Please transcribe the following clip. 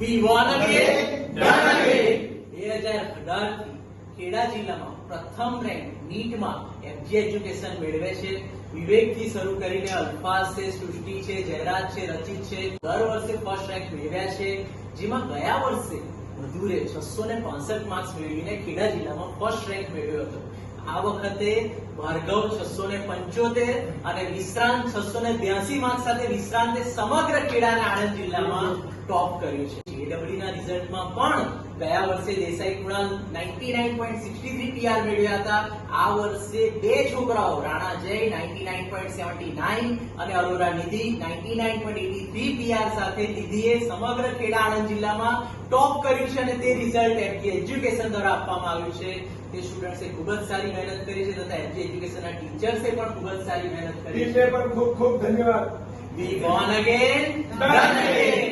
We won again, done again. બે હજાર અઢારથી ખેડા જિલ્લામાં પ્રથમ રેન્ક નીટમાં એફજી એજ્યુકેશન મેળવે છે. વિવેકથી શરૂ કરીને અલ્ફાઝ છે સૃષ્ટિ છે જયરાજ છે રચિત છે. દર વર્ષે ફર્સ્ટ રેન્ક મેળવ્યા છે. જેમાં ગયા વર્ષે મધુરે છસો ને પાસઠ માર્ક્સ મેળવીને ખેડા જિલ્લામાં ફર્સ્ટ રેન્ક મેળવ્યો હતો. આ વખતે ભાર્ગવ છસો ને પંચોતેર અને વિશ્રાંત છસો ને બ્યાસી માર્ક સાથે વિશ્રાંતે સમગ્ર અને આણંદ જિલ્લામાં ટોપ કર્યું છે. જેડબલ્યુ ના રિઝલ્ટમાં પણ ગયા વર્ષે દેસાઈ કુણાલ 99.63 પીઆર મેળવ્યા હતા. આ વર્ષે બે છોકરાઓ રાણા જય 99.79 અને અરોરા નિધિ 99.83 પીઆર સાથે નિધિએ સમગ્ર ખેડા આણંદ જિલ્લામાં ટોપ કર્યું છે અને તે રિઝલ્ટ એમપી એજ્યુકેશન દ્વારા આપવામાં આવ્યું છે. તે સ્ટુડન્ટ્સે ખૂબ જ સારી મહેનત કરી છે તથા એમપી એજ્યુકેશનના ટીચર્સે પણ ખૂબ જ સારી મહેનત કરી છે. પણ ખૂબ ખૂબ ધન્યવાદ. We gone again done again.